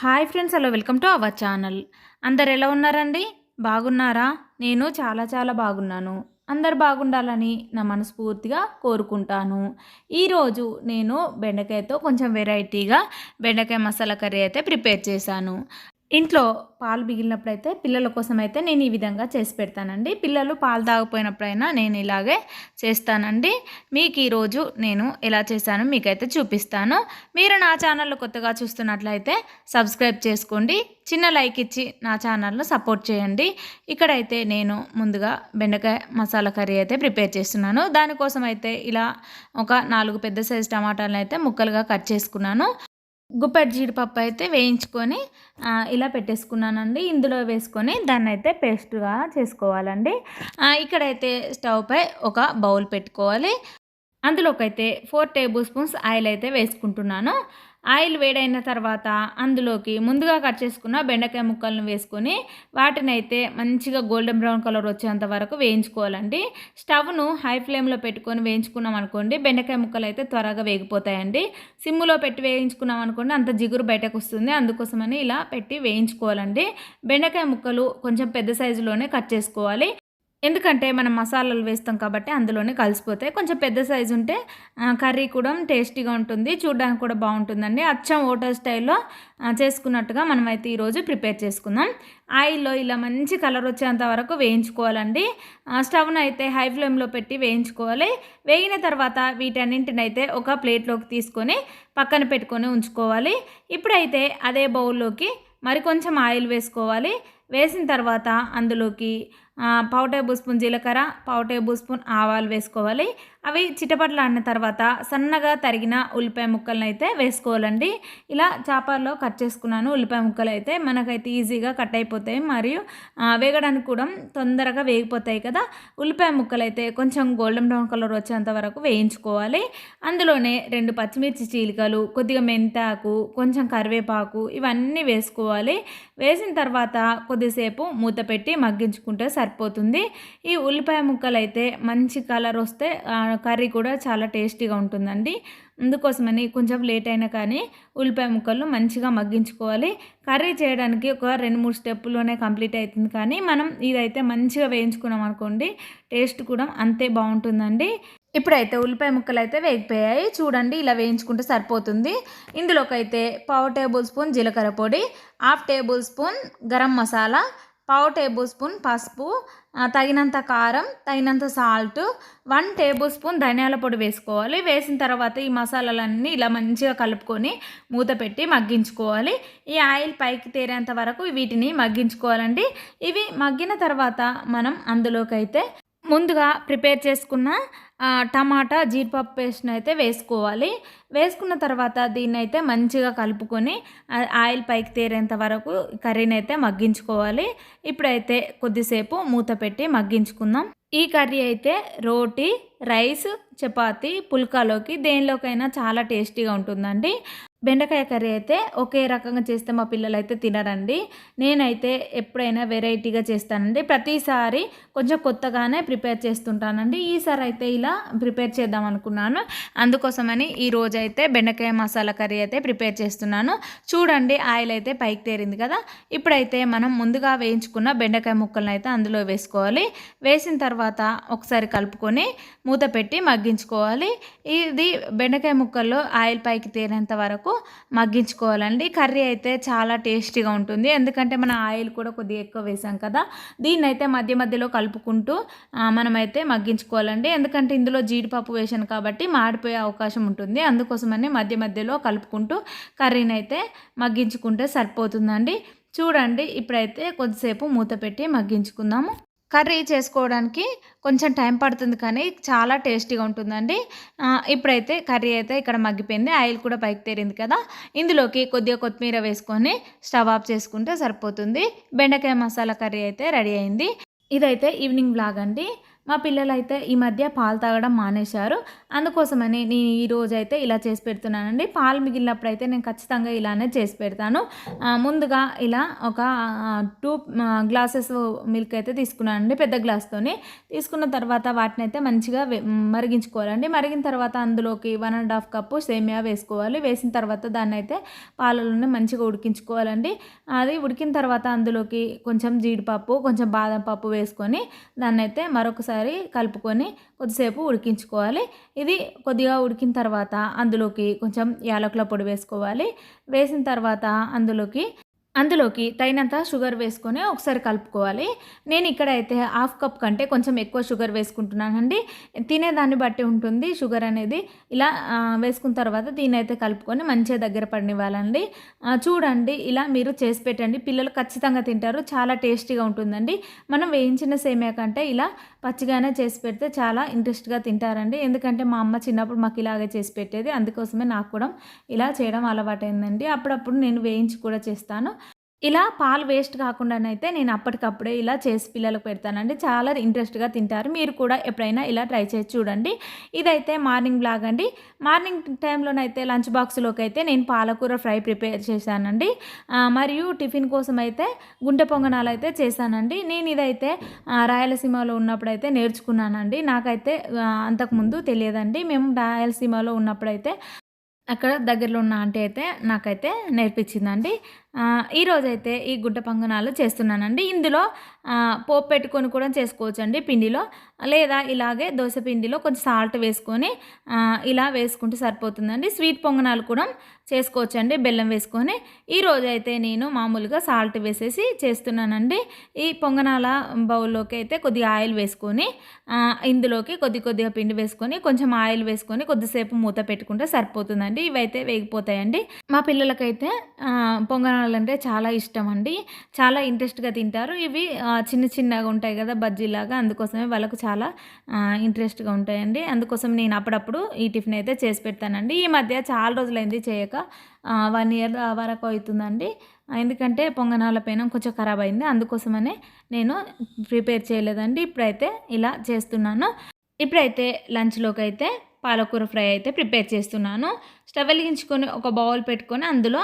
Hi friends hello welcome to our channel. అందరు ఎలా ఉన్నారండి? బాగున్నారా? నేను చాలా చాలా బాగున్నాను. అందరు బాగుండాలని నా మనస్ఫూర్తిగా కోరుకుంటాను. ఈరోజు నేను బెండకాయతో కొంచెం వెరైటీగా బెండకాయ మసాలా కర్రీ అయితే ప్రిపేర్ చేశాను. ఇంట్లో పాలు మిగిలినప్పుడైతే పిల్లల కోసం అయితే నేను ఈ విధంగా చేసి పెడతానండి. పిల్లలు పాలు తాగపోయినప్పుడైనా నేను ఇలాగే చేస్తానండి. మీకు ఈరోజు నేను ఎలా చేశానో మీకైతే చూపిస్తాను. మీరు నా ఛానల్లో కొత్తగా చూస్తున్నట్లయితే సబ్స్క్రైబ్ చేసుకోండి. చిన్న లైక్ ఇచ్చి నా ఛానల్ను సపోర్ట్ చేయండి. ఇక్కడైతే నేను ముందుగా బెండకాయ మసాలా కర్రీ అయితే ప్రిపేర్ చేస్తున్నాను. దానికోసం అయితే ఇలా ఒక నాలుగు పెద్ద సైజు టమాటాలను అయితే ముక్కలుగా కట్ చేసుకున్నాను. గుప్పటి జీడిపప్పు అయితే వేయించుకొని ఇలా పెట్టేసుకున్నానండి. ఇందులో వేసుకొని దాన్ని అయితే పేస్ట్గా చేసుకోవాలండి. ఇక్కడైతే స్టవ్ పై ఒక బౌల్ పెట్టుకోవాలి. అందులోకైతే ఫోర్ టేబుల్ స్పూన్స్ ఆయిల్ అయితే వేసుకుంటున్నాను. ఆయిల్ వేడైన తర్వాత అందులోకి ముందుగా కట్ చేసుకున్న బెండకాయ ముక్కలను వేసుకొని వాటిని అయితే మంచిగా గోల్డెన్ బ్రౌన్ కలర్ వచ్చేంత వరకు వేయించుకోవాలండి. స్టవ్ను హై ఫ్లేమ్లో పెట్టుకొని వేయించుకున్నాం అనుకోండి బెండకాయ ముక్కలు అయితే త్వరగా వేగిపోతాయండి. సిమ్ములో పెట్టి వేయించుకున్నాం అనుకోండి అంత జిగురు బయటకు వస్తుంది. అందుకోసమని ఇలా పెట్టి వేయించుకోవాలండి. బెండకాయ ముక్కలు కొంచెం పెద్ద సైజులోనే కట్ చేసుకోవాలి. ఎందుకంటే మనం మసాలాలు వేస్తాం కాబట్టి అందులోనే కలిసిపోతాయి. కొంచెం పెద్ద సైజు ఉంటే కర్రీ కూడా టేస్టీగా ఉంటుంది. చూడడానికి కూడా బాగుంటుందండి. అచ్చం హోటల్ స్టైల్లో చేసుకున్నట్టుగా మనం అయితే ఈరోజు ప్రిపేర్ చేసుకుందాం. ఆయిల్లో ఇలా మంచి కలర్ వచ్చేంత వరకు వేయించుకోవాలండి. స్టవ్ను అయితే హై ఫ్లేమ్లో పెట్టి వేయించుకోవాలి. వేగిన తర్వాత వీటన్నింటిని అయితే ఒక ప్లేట్లోకి తీసుకొని పక్కన పెట్టుకొని ఉంచుకోవాలి. ఇప్పుడైతే అదే బౌల్లోకి మరికొంచెం ఆయిల్ వేసుకోవాలి. వేసిన తర్వాత అందులోకి పావు టేబుల్ స్పూన్ జీలకర్ర పావు టేబుల్ స్పూన్ ఆవాలు వేసుకోవాలి. అవి చిటపట్లు ఆడిన తర్వాత సన్నగా తరిగిన ఉల్లిపాయ ముక్కలను అయితే వేసుకోవాలండి. ఇలా చాపర్లో కట్ చేసుకున్నాను. ఉల్లిపాయ ముక్కలు అయితే మనకైతే ఈజీగా కట్ అయిపోతాయి. మరియు వేగడానికి కూడా తొందరగా వేగిపోతాయి కదా. ఉల్లిపాయ ముక్కలు అయితే కొంచెం గోల్డెన్ బ్రౌన్ కలర్ వచ్చేంత వరకు వేయించుకోవాలి. అందులోనే రెండు పచ్చిమిర్చి చీలికలు కొద్దిగా మెంతాకు కొంచెం కరివేపాకు ఇవన్నీ వేసుకోవాలి. వేసిన తర్వాత కొద్దిసేపు మూత పెట్టి మగ్గించుకుంటే సరిపోతుంది. ఈ ఉల్లిపాయ ముక్కలు అయితే మంచి కలర్ వస్తే కర్రీ కూడా చాలా టేస్టీగా ఉంటుందండి. అందుకోసమని కొంచెం లేట్ అయినా కానీ ఉల్లిపాయ ముక్కలు మంచిగా మగ్గించుకోవాలి. కర్రీ చేయడానికి ఒక రెండు మూడు స్టెప్పులోనే కంప్లీట్ అవుతుంది. కానీ మనం ఇదైతే మంచిగా వేయించుకున్నాం అనుకోండి టేస్ట్ కూడా అంతే బాగుంటుందండి. ఇప్పుడైతే ఉల్లిపాయ ముక్కలు అయితే వేగిపోయాయి. చూడండి ఇలా వేయించుకుంటే సరిపోతుంది. ఇందులోకైతే పావు టేబుల్ స్పూన్ జీలకర్ర పొడి half table spoon garam masala పావు టేబుల్ స్పూన్ పసుపు తగినంత కారం తగినంత సాల్ట్ వన్ టేబుల్ స్పూన్ ధనియాల పొడి వేసుకోవాలి. వేసిన తర్వాత ఈ మసాలాలన్నీ ఇలా మంచిగా కలుపుకొని మూత పెట్టి మగ్గించుకోవాలి. ఈ ఆయిల్ పైకి తేరేంత వరకు వీటిని మగ్గించుకోవాలండి. ఇవి మగ్గిన తర్వాత మనం అందులోకైతే ముందుగా ప్రిపేర్ చేసుకున్న టమాటా జీడిపప్పు పేస్ట్ని అయితే వేసుకోవాలి. వేసుకున్న తర్వాత దీన్ని అయితే మంచిగా కలుపుకొని ఆయిల్ పైకి తేరేంత వరకు కర్రీని అయితే మగ్గించుకోవాలి. ఇప్పుడైతే కొద్దిసేపు మూత పెట్టి మగ్గించుకుందాం. ఈ కర్రీ అయితే రోటీ రైస్ చపాతి పుల్కాలోకి దేనిలోకైనా చాలా టేస్టీగా ఉంటుందండి. బెండకాయ కర్రీ అయితే ఒకే రకంగా చేస్తే మా పిల్లలు అయితే తినరండి. నేనైతే ఎప్పుడైనా వెరైటీగా చేస్తానండి. ప్రతిసారి కొంచెం కొత్తగానే ప్రిపేర్ చేస్తుంటానండి. ఈసారి అయితే ఇలా ప్రిపేర్ చేద్దాం అనుకున్నాను. అందుకోసమని ఈ రోజు అయితే బెండకాయ మసాలా కర్రీ అయితే ప్రిపేర్ చేస్తున్నాను. చూడండి ఆయిల్ అయితే పైకి తేరింది కదా. ఇప్పుడైతే మనం ముందుగా వేయించుకున్న బెండకాయ ముక్కలను అయితే అందులో వేసుకోవాలి. వేసిన తర్వాత ఒకసారి కలుపుకొని మూత పెట్టి మగ్గించుకోవాలి. ఇది బెండకాయ ముక్కల్లో ఆయిల్ పైకి తేరేంత వరకు మగ్గించుకోవాలండి. కర్రీ అయితే చాలా టేస్టీగా ఉంటుంది. ఎందుకంటే మన ఆయిల్ కూడా కొద్దిగా ఎక్కువ వేసాం కదా. దీన్ని అయితే మధ్య మధ్యలో కలుపుకుంటూ మనమైతే మగ్గించుకోవాలండి. ఎందుకంటే ఇందులో జీడిపప్పు వేసాను కాబట్టి మాడిపోయే అవకాశం ఉంటుంది. అందుకోసమని మధ్య మధ్యలో కలుపుకుంటూ కర్రీని అయితే మగ్గించుకుంటే సరిపోతుందండి. చూడండి ఇప్పుడైతే కొద్దిసేపు మూత పెట్టి మగ్గించుకుందాము. కర్రీ చేసుకోవడానికి కొంచెం టైం పడుతుంది కానీ చాలా టేస్టీగా ఉంటుందండి. ఇప్పుడైతే కర్రీ అయితే ఇక్కడ మగ్గిపోయింది. ఆయిల్ కూడా పైకి తేరింది కదా. ఇందులోకి కొద్దిగా కొత్తిమీర వేసుకొని స్టవ్ ఆఫ్ చేసుకుంటే సరిపోతుంది. బెండకాయ మసాలా కర్రీ అయితే రెడీ అయింది. ఇదైతే ఈవినింగ్ బ్లాగ్ అండి. మా పిల్లలైతే ఈ మధ్య పాలు తాగడం మానేశారు. అందుకోసమని నేను ఈ ఇలా చేసి పెడుతున్నానండి. పాలు మిగిలినప్పుడు అయితే నేను ఖచ్చితంగా ఇలానే చేసి పెడతాను. ముందుగా ఇలా ఒక టూ గ్లాసెస్ మిల్క్ అయితే తీసుకున్నానండి పెద్ద గ్లాస్తోని. తీసుకున్న తర్వాత వాటిని అయితే మంచిగా మరిగించుకోవాలండి. మరిగిన తర్వాత అందులోకి వన్ అండ్ హాఫ్ కప్పు సేమియా వేసుకోవాలి. వేసిన తర్వాత దాన్ని అయితే పాలలోనే మంచిగా ఉడికించుకోవాలండి. అది ఉడికిన తర్వాత అందులోకి కొంచెం జీడిపప్పు కొంచెం బాదం పప్పు వేసుకొని దాన్ని అయితే మరొకసారి కలుపుకొని కొద్దిసేపు ఉడికించుకోవాలి. ఇది కొద్దిగా ఉడికిన తర్వాత అందులోకి కొంచెం యాలకుల పొడి వేసుకోవాలి. వేసిన తర్వాత అందులోకి అందులోకి తగినంత షుగర్ వేసుకొని ఒకసారి కలుపుకోవాలి. నేను ఇక్కడ అయితే హాఫ్ కప్ కంటే కొంచెం ఎక్కువ షుగర్ వేసుకుంటున్నానండి. తినేదాన్ని బట్టి ఉంటుంది. షుగర్ అనేది ఇలా వేసుకున్న తర్వాత దీన్ని అయితే కలుపుకొని మంచిగా దగ్గర పడినివ్వాలండి. చూడండి ఇలా మీరు చేసి పెట్టండి. పిల్లలు ఖచ్చితంగా తింటారు. చాలా టేస్టీగా ఉంటుందండి. మనం వేయించిన సేమియా కంటే ఇలా పచ్చిగానే చేసి పెడితే చాలా ఇంట్రెస్ట్గా తింటారండి. ఎందుకంటే మా అమ్మ చిన్నప్పుడు మాకు ఇలాగే చేసి పెట్టేది. అందుకోసమే నాకు కూడా ఇలా చేయడం అలవాటైందండి. అప్పుడప్పుడు నేను వేయించి కూడా చేస్తాను. ఇలా పాలు వేస్ట్ కాకుండానైతే నేను అప్పటికప్పుడే ఇలా చేసి పిల్లలకు పెడతానండి. చాలా ఇంట్రెస్ట్గా తింటారు. మీరు కూడా ఎప్పుడైనా ఇలా ట్రై చేసి చూడండి. ఇదైతే మార్నింగ్ బ్లాగ్ అండి. మార్నింగ్ టైంలోనైతే లంచ్ బాక్స్లోకి అయితే నేను పాలకూర ఫ్రై ప్రిపేర్ చేశానండి. మరియు టిఫిన్ కోసం అయితే గుంట పొంగనాలు అయితే చేశానండి. నేను ఇదైతే రాయలసీమలో ఉన్నప్పుడైతే నేర్చుకున్నానండి. నాకైతే అంతకుముందు తెలియదండి. మేము రాయలసీమలో ఉన్నప్పుడైతే అక్కడ దగ్గరలో ఉన్న ఆంటీ అయితే నాకైతే నేర్పించిందండి. ఈరోజైతే ఈ గుడ్డ పంగనాలు చేస్తున్నానండి. ఇందులో పోపు పెట్టుకొని కూడా చేసుకోవచ్చండి పిండిలో. లేదా ఇలాగే దోశ పిండిలో కొంచెం సాల్ట్ వేసుకొని ఇలా వేసుకుంటే సరిపోతుందండి. స్వీట్ పొంగనాలు కూడా చేసుకోవచ్చండి బెల్లం వేసుకొని. ఈ అయితే నేను మామూలుగా సాల్ట్ వేసేసి చేస్తున్నానండి. ఈ పొంగనాల బౌల్లోకి అయితే కొద్దిగా ఆయిల్ వేసుకొని ఇందులోకి కొద్ది కొద్దిగా పిండి వేసుకొని కొంచెం ఆయిల్ వేసుకొని కొద్దిసేపు మూత పెట్టుకుంటే సరిపోతుందండి. ఇవైతే వేగిపోతాయండి. మా పిల్లలకైతే పొంగనాలు అంటే చాలా ఇష్టం అండి చాలా ఇంట్రెస్ట్గా తింటారు. ఇవి చిన్న చిన్నగా ఉంటాయి కదా బజ్జీలాగా అందుకోసమే వాళ్ళకు చాలా ఇంట్రెస్ట్గా ఉంటాయండి. అందుకోసం నేను అప్పుడప్పుడు ఈ టిఫిన్ అయితే చేసి పెడతానండి. ఈ మధ్య చాలా రోజులైంది చేయక వన్ ఇయర్ వరకు అవుతుందండి. ఎందుకంటే పొంగనాల పైన కొంచెం ఖరాబ్ అయింది. అందుకోసమనే నేను ప్రిపేర్ చేయలేదండి. ఇప్పుడైతే ఇలా చేస్తున్నాను. ఇప్పుడైతే లంచ్లోకి అయితే పాలకూర ఫ్రై అయితే ప్రిపేర్ చేస్తున్నాను. స్టవ్ వెలిగించుకొని ఒక బౌల్ పెట్టుకొని అందులో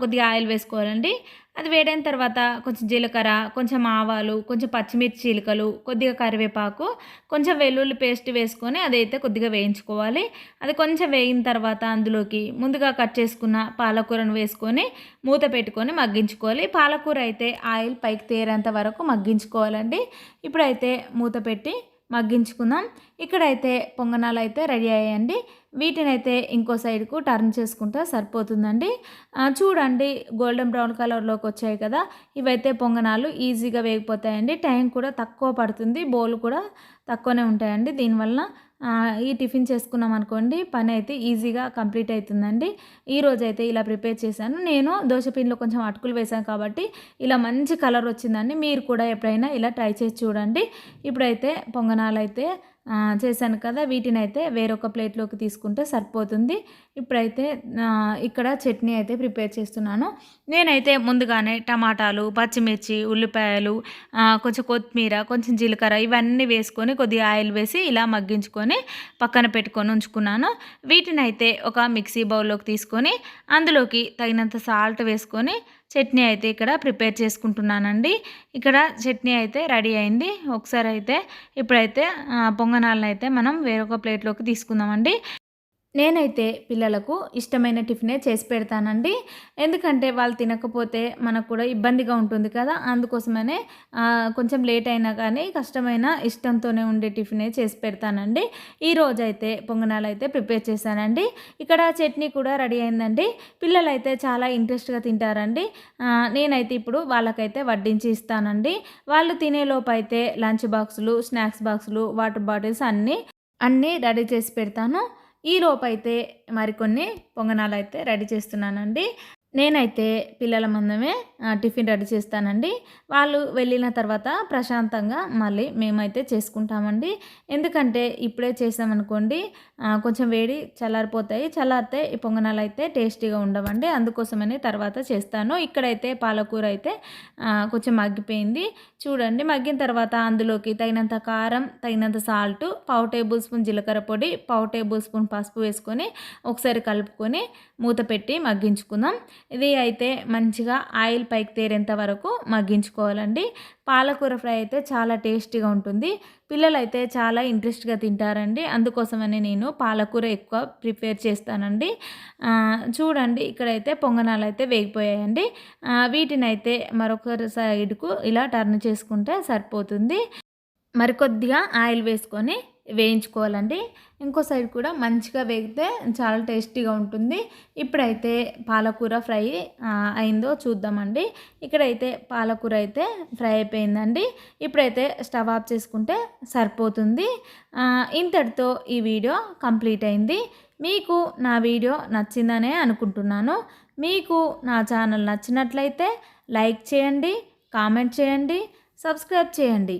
కొద్దిగా ఆయిల్ వేసుకోవాలండి. అది వేడైన తర్వాత కొంచెం జీలకర్ర కొంచెం ఆవాలు కొంచెం పచ్చిమిర్చి చీలికలు కొద్దిగా కరివేపాకు కొంచెం వెల్లుల్లి పేస్ట్ వేసుకొని అదైతే కొద్దిగా వేయించుకోవాలి. అది కొంచెం వేగిన తర్వాత అందులోకి ముందుగా కట్ చేసుకున్న పాలకూరను వేసుకొని మూత పెట్టుకొని మగ్గించుకోవాలి. పాలకూర అయితే ఆయిల్ పైకి తేరేంత వరకు మగ్గించుకోవాలండి. ఇప్పుడైతే మూత పెట్టి మగ్గించుకుందాం. ఇక్కడైతే పొంగనాలు అయితే రెడీ అయ్యాయండి. వీటిని అయితే ఇంకో సైడ్కు టర్న్ చేసుకుంటే సరిపోతుందండి. చూడండి గోల్డెన్ బ్రౌన్ కలర్లోకి వచ్చాయి కదా. ఇవైతే పొంగనాలు ఈజీగా వేగిపోతాయండి. టైం కూడా తక్కువ పడుతుంది. బౌల్ కూడా తక్కువనే ఉంటాయండి. దీనివల్ల ఈ టిఫిన్ చేసుకున్నాం అనుకోండి పని అయితే ఈజీగా కంప్లీట్ అవుతుందండి ఈరోజు అయితే ఇలా ప్రిపేర్ చేశాను. నేను దోశపిండిలో కొంచెం అటుకులు వేసాను కాబట్టి ఇలా మంచి కలర్ వచ్చిందండి. మీరు కూడా ఎప్పుడైనా ఇలా ట్రై చేసి చూడండి. ఇప్పుడైతే పొంగనాలు అయితే చేశాను కదా వీటిని అయితే వేరొక ప్లేట్లోకి తీసుకుంటే సరిపోతుంది. ఇప్పుడైతే ఇక్కడ చట్నీ అయితే ప్రిపేర్ చేస్తున్నాను. నేనైతే ముందుగానే టమాటాలు పచ్చిమిర్చి ఉల్లిపాయలు కొంచెం కొత్తిమీర కొంచెం జీలకర్ర ఇవన్నీ వేసుకొని కొద్దిగా ఆయిల్ వేసి ఇలా మగ్గించుకొని పక్కన పెట్టుకొని ఉంచుకున్నాను. వీటిని అయితే ఒక మిక్సీ బౌల్లోకి తీసుకొని అందులోకి తగినంత సాల్ట్ వేసుకొని చట్నీ అయితే ఇక్కడ ప్రిపేర్ చేసుకుంటున్నానండి. ఇక్కడ చట్నీ అయితే రెడీ అయింది. ఒకసారి అయితే ఇప్పుడైతే ఆ, పొంగనాలను అయితే మనం వేరొక ప్లేట్లోకి తీసుకుందామండి. నేనైతే పిల్లలకు ఇష్టమైన టిఫినే చేసి పెడతానండి. ఎందుకంటే వాళ్ళు తినకపోతే మనకు కూడా ఇబ్బందిగా ఉంటుంది కదా. అందుకోసమనే కొంచెం లేట్ అయినా కానీ కష్టమైన ఇష్టంతోనే ఉండే టిఫినే చేసి పెడతానండి. ఈ అయితే పొంగనాలు అయితే ప్రిపేర్ చేశానండి. ఇక్కడ చట్నీ కూడా రెడీ అయిందండి. పిల్లలు అయితే చాలా ఇంట్రెస్ట్గా తింటారండి. నేనైతే ఇప్పుడు వాళ్ళకైతే వడ్డించి ఇస్తానండి. వాళ్ళు తినేలోపు అయితే లంచ్ బాక్సులు స్నాక్స్ బాక్సులు వాటర్ బాటిల్స్ అన్నీ అన్నీ రెడీ చేసి పెడతాను. ఈ అయితే మరికొన్ని పొంగనాలు అయితే రెడీ చేస్తున్నానండి. నేనైతే పిల్లల మందమే టిఫిన్ రెడీ చేస్తానండి. వాళ్ళు వెళ్ళిన తర్వాత ప్రశాంతంగా మళ్ళీ మేమైతే చేసుకుంటామండి. ఎందుకంటే ఇప్పుడే చేసామనుకోండి కొంచెం వేడి చల్లారిపోతాయి. చల్లారితే ఈ పొంగనాలు అయితే టేస్టీగా ఉండవండి. అందుకోసమని తర్వాత చేస్తాను. ఇక్కడైతే పాలకూర అయితే కొంచెం మగ్గిపోయింది. చూడండి మగ్గిన తర్వాత అందులోకి తగినంత కారం తగినంత సాల్ట్ పావు టేబుల్ స్పూన్ జీలకర్ర పొడి పావు టేబుల్ స్పూన్ పసుపు వేసుకొని ఒకసారి కలుపుకొని మూత పెట్టి మగ్గించుకుందాం. ఇది అయితే మంచిగా ఆయిల్ పైకి తేరేంత వరకు మగ్గించుకోవాలండి. పాలకూర ఫ్రై అయితే చాలా టేస్టీగా ఉంటుంది. పిల్లలు అయితే చాలా ఇంట్రెస్ట్గా తింటారండి. అందుకోసమని నేను పాలకూర ఎక్కువ ప్రిపేర్ చేస్తానండి. చూడండి ఇక్కడైతే పొంగనాలు అయితే వేగిపోయాయండి. వీటిని అయితే మరొక సైడ్కు ఇలా టర్న్ చేసుకుంటే సరిపోతుంది. మరికొద్దిగా ఆయిల్ వేసుకొని వేయించుకోవాలండి. ఇంకో సైడ్ కూడా మంచిగా వేగితే చాలా టేస్టీగా ఉంటుంది. ఇప్పుడైతే పాలకూర ఫ్రై అయిందో చూద్దామండి. ఇక్కడైతే పాలకూర అయితే ఫ్రై అయిపోయిందండి. ఇప్పుడైతే స్టవ్ ఆఫ్ చేసుకుంటే సరిపోతుంది. ఇంతటితో ఈ వీడియో కంప్లీట్ అయింది. మీకు నా వీడియో నచ్చిందనే అనుకుంటున్నాను. మీకు నా ఛానల్ నచ్చినట్లయితే లైక్ చేయండి కామెంట్ చేయండి సబ్స్క్రైబ్ చేయండి.